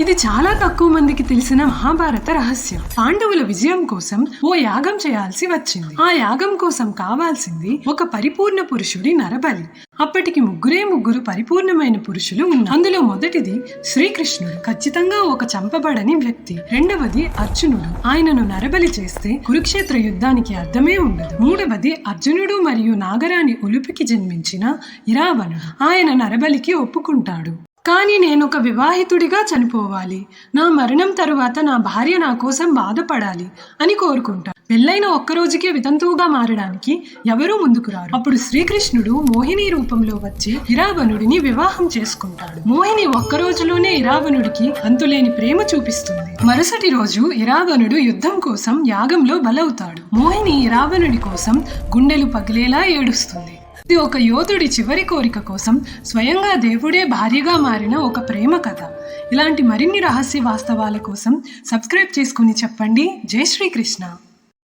ఇది చాలా తక్కువ మందికి తెలిసిన మహాభారత రహస్యం. పాండవుల విజయం కోసం ఓ యాగం చేయాల్సి వచ్చింది. ఆ యాగం కోసం కావాల్సింది ఒక పరిపూర్ణ పురుషుడి నరబలి. అప్పటికి ముగ్గురే ముగ్గురు పరిపూర్ణమైన పురుషులు ఉన్నారు. అందులో మొదటిది శ్రీకృష్ణుడు. ఖచ్చితంగా ఒక చంపబడని వ్యక్తి. రెండవది అర్జునుడు. ఆయనను నరబలి చేస్తే కురుక్షేత్ర యుద్ధానికి అర్థమే ఉండదు. మూడవది అర్జునుడు మరియు నాగరాణి ఉలుపికి జన్మించిన ఇరావణుడు. ఆయన నరబలికి ఒప్పుకుంటాడు. కానీ నేను ఒక వివాహితుడిగా చనిపోవాలి. నా మరణం తరువాత నా భార్య నా కోసం బాధపడాలి అని కోరుకుంటా. పెళ్ళైన ఒక్క రోజుకే వితంతువుగా మారడానికి ఎవరూ ముందుకు రారు. అప్పుడు శ్రీకృష్ణుడు మోహిని రూపంలో వచ్చి ఇరావణుడిని వివాహం చేసుకుంటాడు. మోహిని ఒక్క రోజులోనే ఇరావణుడికి అంతులేని ప్రేమ చూపిస్తుంది. మరుసటి రోజు ఇరావణుడు యుద్ధం కోసం యాగంలో బలవుతాడు. మోహిని ఇరావణుడి కోసం గుండెలు పగిలేలా ఏడుస్తుంది. ఇది ఒక యోధుడి చివరి కోరిక కోసం స్వయంగా దేవుడే భార్యగా మారిన ఒక ప్రేమ కథ. ఇలాంటి మరిన్ని రహస్య వాస్తవాల కోసం సబ్స్క్రైబ్ చేసుకుని చెప్పండి. జై శ్రీకృష్ణ.